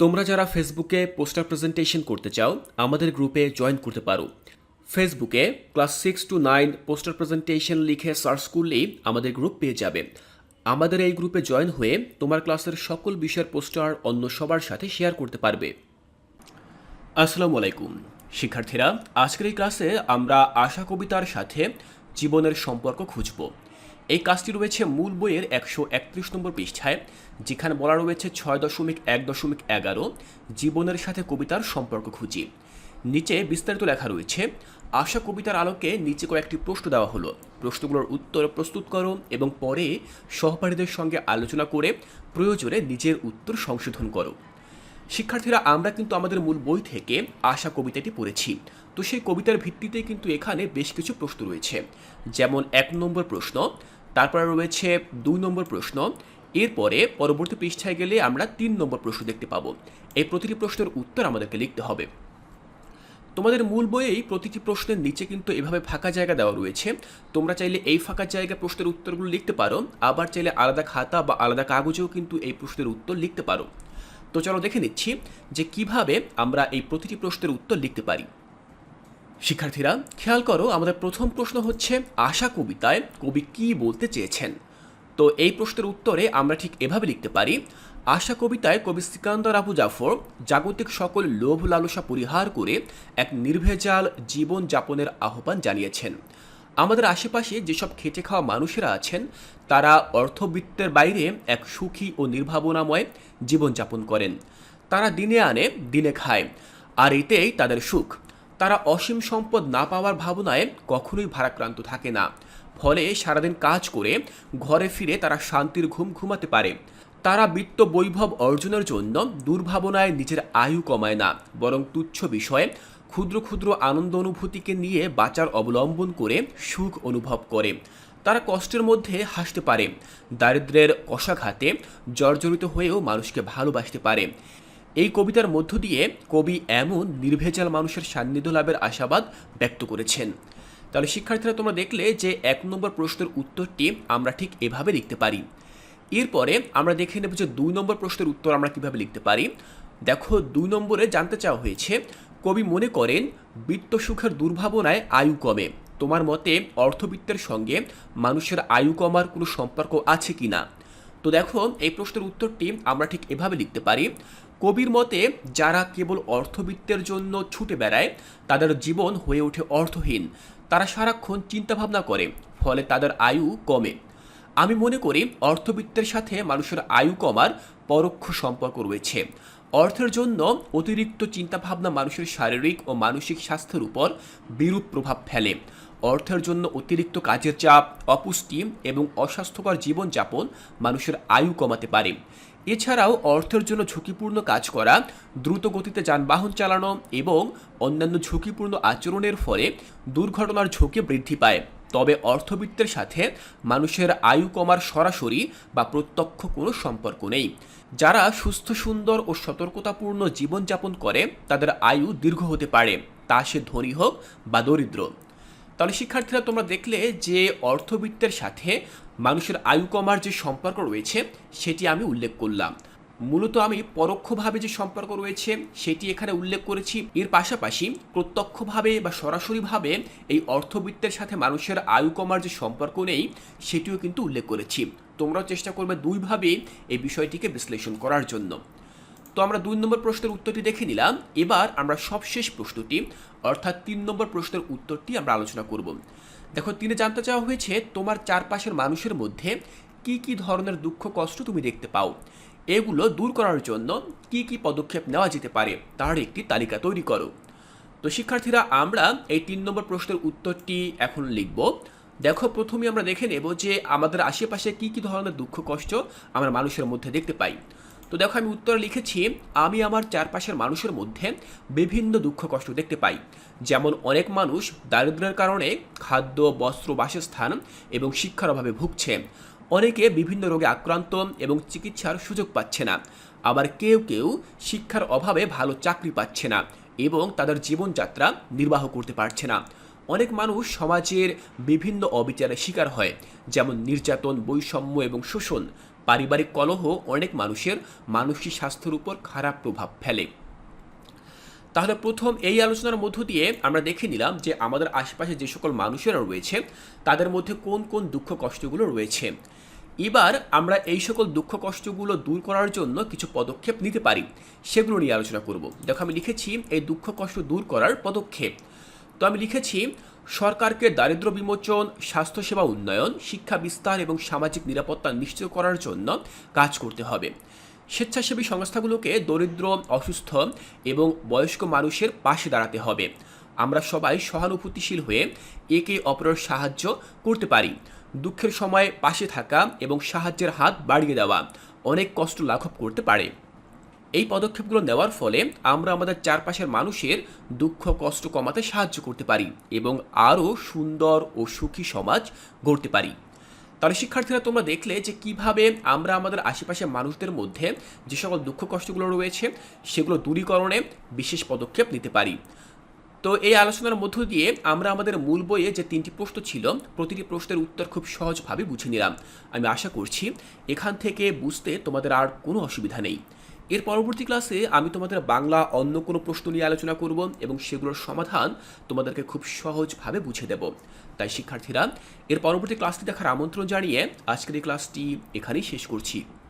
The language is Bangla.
তোমরা যারা ফেসবুকে পোস্টার প্রেজেন্টেশন করতে চাও, আমাদের গ্রুপে জয়েন করতে পারো। ফেসবুকে class six to nine poster presentation লিখে সার্চ করলেই আমাদের গ্রুপ পেয়ে যাবে। আমাদের এই গ্রুপে জয়েন হয়ে তোমার ক্লাসের সকল বিষয়ের পোস্টার অন্য সবার সাথে শেয়ার করতে পারবে। আসসালামু আলাইকুম। শিক্ষার্থীরা, আজকের এই ক্লাসে আমরা আশা কবিতার সাথে জীবনের সম্পর্ক খুঁজব। এই কাজটি রয়েছে মূল বইয়ের একশো একত্রিশ নম্বর পৃষ্ঠায়, যেখানে বলা রয়েছে ছয় দশমিক এক দশমিক এগারো, জীবনের সাথে কবিতার সম্পর্ক খুঁজি। নিচে বিস্তারিত লেখা রয়েছে, আশা কবিতার আলোকে নিচে কয়েকটি প্রশ্ন দেওয়া হলো। প্রশ্নগুলোর উত্তর প্রস্তুত করো এবং পরে সহপাঠীদের সঙ্গে আলোচনা করে প্রয়োজনে নিজের উত্তর সংশোধন করো। শিক্ষার্থীরা, আমরা কিন্তু আমাদের মূল বই থেকে আশা কবিতাটি পড়েছি। তো সেই কবিতার ভিত্তিতে কিন্তু এখানে বেশ কিছু প্রশ্ন রয়েছে। যেমন, এক নম্বর প্রশ্ন, তারপরে রয়েছে দুই নম্বর প্রশ্ন, এরপরে পরবর্তী পৃষ্ঠায় গেলে আমরা তিন নম্বর প্রশ্ন দেখতে পাবো। এই প্রতিটি প্রশ্নের উত্তর আমাদেরকে লিখতে হবে। তোমাদের মূল বইয়েই প্রতিটি প্রশ্নের নিচে কিন্তু এভাবে ফাঁকা জায়গা দেওয়া রয়েছে। তোমরা চাইলে এই ফাঁকা জায়গায় প্রশ্নের উত্তরগুলো লিখতে পারো। আবার চাইলে আলাদা খাতা বা আলাদা কাগজেও কিন্তু এই প্রশ্নের উত্তর লিখতে পারো। তো চলো দেখে নিচ্ছি যে কীভাবে আমরা এই প্রতিটি প্রশ্নের উত্তর লিখতে পারি। শিক্ষার্থীরা, খেয়াল করো, আমাদের প্রথম প্রশ্ন হচ্ছে, আশা কবিতায় কবি কি বলতে চেয়েছেন? তো এই প্রশ্নের উত্তরে আমরা ঠিক এভাবে লিখতে পারি, আশা কবিতায় কবি সিকান্দর আবু জাফর জাগতিক সকল লোভ লালসা পরিহার করে এক নির্ভেজাল জীবন যাপনের আহ্বান জানিয়েছেন। আমাদের আশেপাশে যেসব খেটে খাওয়া মানুষেরা আছেন, তারা অর্থবিত্তের বাইরে এক সুখী ও নির্ভাবনাময় জীবনযাপন করেন। তারা দিনে আনে, দিনে খায়, আর এতেই তাদের সুখ। তারা অসীম সম্পদ না পাওয়ার ভাবনায় কখনোই ভারাক্রান্ত থাকে না। ফলে সারাদিন কাজ করে ঘরে ফিরে তারা শান্তির ঘুম ঘুমাতে পারে। তারা বিত্ত বৈভব অর্জনের জন্য দুর্ভাবনায় নিজের আয়ু কমায় না, বরং তুচ্ছ বিষয়ে ক্ষুদ্র ক্ষুদ্র আনন্দ অনুভূতিকে নিয়ে বাঁচার অবলম্বন করে সুখ অনুভব করে। তারা কষ্টের মধ্যে হাসতে পারে। দারিদ্রের কষাঘাতে জর্জরিত হয়েও মানুষকে ভালোবাসতে পারে। এই কবিতার মধ্য দিয়ে কবি এমন নির্ভেজাল মানুষের সান্নিধ্য লাভের আশাবাদ ব্যক্ত করেছেন। তাহলে শিক্ষার্থীরা তোমরা দেখলে যে এক নম্বর প্রশ্নের উত্তরটি আমরা ঠিক এভাবে লিখতে পারি। এরপরে আমরা দেখে নেব যে দুই নম্বর প্রশ্নের উত্তর আমরা কীভাবে লিখতে পারি। দেখো, দুই নম্বরে জানতে চাওয়া হয়েছে কবি মনে করেন, বিত্ত সুখের দুর্ভাবনায় আয়ু কমে। তোমার মতে অর্থবিত্তের সঙ্গে মানুষের আয়ু কমার কোনো সম্পর্ক আছে কি না? তো দেখো, এই প্রশ্নের উত্তরটি আমরা ঠিক এভাবে লিখতে পারি। কবির মতে, যারা কেবল অর্থবিত্তের জন্য ছুটে বেড়ায়, তাদের জীবন হয়ে ওঠে অর্থহীন। তারা সারাক্ষণ চিন্তাভাবনা করে, ফলে তাদের আয়ু কমে। আমি মনে করি, অর্থবিত্তের সাথে মানুষের আয়ু কমার পরোক্ষ সম্পর্ক রয়েছে। অর্থের জন্য অতিরিক্ত চিন্তাভাবনা মানুষের শারীরিক ও মানসিক স্বাস্থ্যের উপর বিরূপ প্রভাব ফেলে। অর্থের জন্য অতিরিক্ত কাজের চাপ, অপুষ্টি এবং অস্বাস্থ্যকর জীবনযাপন মানুষের আয়ু কমাতে পারে। এছাড়াও অর্থের জন্য ঝুঁকিপূর্ণ কাজ করা, দ্রুত গতিতে যানবাহন চালানো এবং অন্যান্য ঝুঁকিপূর্ণ আচরণের ফলে দুর্ঘটনার ঝুঁকি বৃদ্ধি পায়। তবে অর্থবিত্তের সাথে মানুষের আয়ু কমার সরাসরি বা প্রত্যক্ষ কোনো সম্পর্ক নেই। যারা সুস্থ, সুন্দর ও সতর্কতাপূর্ণ জীবনযাপন করে, তাদের আয়ু দীর্ঘ হতে পারে, তা সে ধনী হোক বা দরিদ্র। তাহলে শিক্ষার্থীরা, তোমরা দেখলে যে অর্থবিত্তের সাথে মানুষের আয়ু কমার যে সম্পর্ক রয়েছে, সেটি আমি উল্লেখ করলাম। মূলত আমি পরোক্ষভাবে যে সম্পর্ক রয়েছে, সেটি এখানে উল্লেখ করেছি। এর পাশাপাশি প্রত্যক্ষভাবে বা সরাসরিভাবে এই অর্থবিত্তের সাথে মানুষের আয়ু কমার যে সম্পর্ক নেই, সেটিও কিন্তু উল্লেখ করেছি। তোমরাও চেষ্টা করবে দুইভাবে এই বিষয়টিকে বিশ্লেষণ করার জন্য। তো আমরা দুই নম্বর প্রশ্নের উত্তরটি দেখে নিলাম। এবার আমরা সবশেষ প্রশ্নটি, অর্থাৎ তিন নম্বর প্রশ্নের উত্তরটি আমরা আলোচনা করব। দেখো, তিনি জানতে চাওয়া হয়েছে, তোমার চারপাশের মানুষের মধ্যে কি কি ধরনের দুঃখ কষ্ট তুমি দেখতে পাও? এগুলো দূর করার জন্য কি কি পদক্ষেপ নেওয়া যেতে পারে তার একটি তালিকা তৈরি করো। তো শিক্ষার্থীরা, আমরা এই তিন নম্বর প্রশ্নের উত্তরটি এখন লিখব। দেখো, প্রথমে আমরা দেখে নেব যে আমাদের আশেপাশে কি কি ধরনের দুঃখ কষ্ট আমরা মানুষের মধ্যে দেখতে পাই। তো দেখো, আমি উত্তর লিখেছি, আমি আমার চারপাশের মানুষের মধ্যে বিভিন্ন দুঃখ কষ্ট দেখতে পাই। যেমন অনেক মানুষ দারিদ্র্যের কারণে খাদ্য, বস্ত্র, বাসস্থান এবং শিক্ষার অভাবে ভুগছে। অনেকে বিভিন্ন রোগে আক্রান্ত এবং চিকিৎসার সুযোগ পাচ্ছে না। আবার কেউ কেউ শিক্ষার অভাবে ভালো চাকরি পাচ্ছে না এবং তাদের জীবনযাত্রা নির্বাহ করতে পারছে না। অনেক মানুষ সমাজের বিভিন্ন অবিচারের শিকার হয়, যেমন নির্যাতন, বৈষম্য এবং শোষণ। পারিবারিক কলহ অনেক মানুষের মানসিক স্বাস্থ্যের উপর খারাপ প্রভাব ফেলে। তাহলে প্রথম এই আলোচনার মধ্য দিয়ে আমরা দেখে নিলাম যে আমাদের আশেপাশে যে সকল মানুষেরা রয়েছে, তাদের মধ্যে কোন কোন দুঃখ কষ্টগুলো রয়েছে। এবার আমরা এই সকল দুঃখ কষ্টগুলো দূর করার জন্য কিছু পদক্ষেপ নিতে পারি, সেগুলো নিয়ে আলোচনা করব। দেখো, আমি লিখেছি এই দুঃখ কষ্ট দূর করার পদক্ষেপ। তো আমি লিখেছি, সরকারকে দারিদ্র্য বিমোচন, স্বাস্থ্যসেবা উন্নয়ন, শিক্ষা বিস্তার এবং সামাজিক নিরাপত্তা নিশ্চিত করার জন্য কাজ করতে হবে। স্বেচ্ছাসেবী সংস্থাগুলোকে দরিদ্র, অসুস্থ এবং বয়স্ক মানুষের পাশে দাঁড়াতে হবে। আমরা সবাই সহানুভূতিশীল হয়ে একে অপরের সাহায্য করতে পারি। দুঃখের সময় পাশে থাকা এবং সাহায্যের হাত বাড়িয়ে দেওয়া অনেক কষ্ট লাঘব করতে পারে। এই পদক্ষেপগুলো নেওয়ার ফলে আমরা আমাদের চারপাশের মানুষের দুঃখ, কষ্ট কমাতে সাহায্য করতে পারি এবং আরও সুন্দর ও সুখী সমাজ গড়তে পারি। তাহলে শিক্ষার্থীরা, তোমরা দেখলে যে কীভাবে আমরা আমাদের আশেপাশের মানুষদের মধ্যে যে সকল দুঃখ, কষ্টগুলো রয়েছে, সেগুলো দূরীকরণে বিশেষ পদক্ষেপ নিতে পারি। তো এই আলোচনার মধ্য দিয়ে আমরা আমাদের মূল বইয়ে যে তিনটি প্রশ্ন ছিল, প্রতিটি প্রশ্নের উত্তর খুব সহজভাবে বুঝে নিলাম। আমি আশা করছি এখান থেকে বুঝতে তোমাদের আর কোনো অসুবিধা নেই। এর পরবর্তী ক্লাসে আমি তোমাদের বাংলা অন্য কোনো প্রশ্ন নিয়ে আলোচনা করব এবং সেগুলোর সমাধান তোমাদেরকে খুব সহজভাবে বুঝে দেব। তাই শিক্ষার্থীরা, এর পরবর্তী ক্লাসটি দেখার আমন্ত্রণ জানিয়ে আজকের এই ক্লাসটি এখানেই শেষ করছি।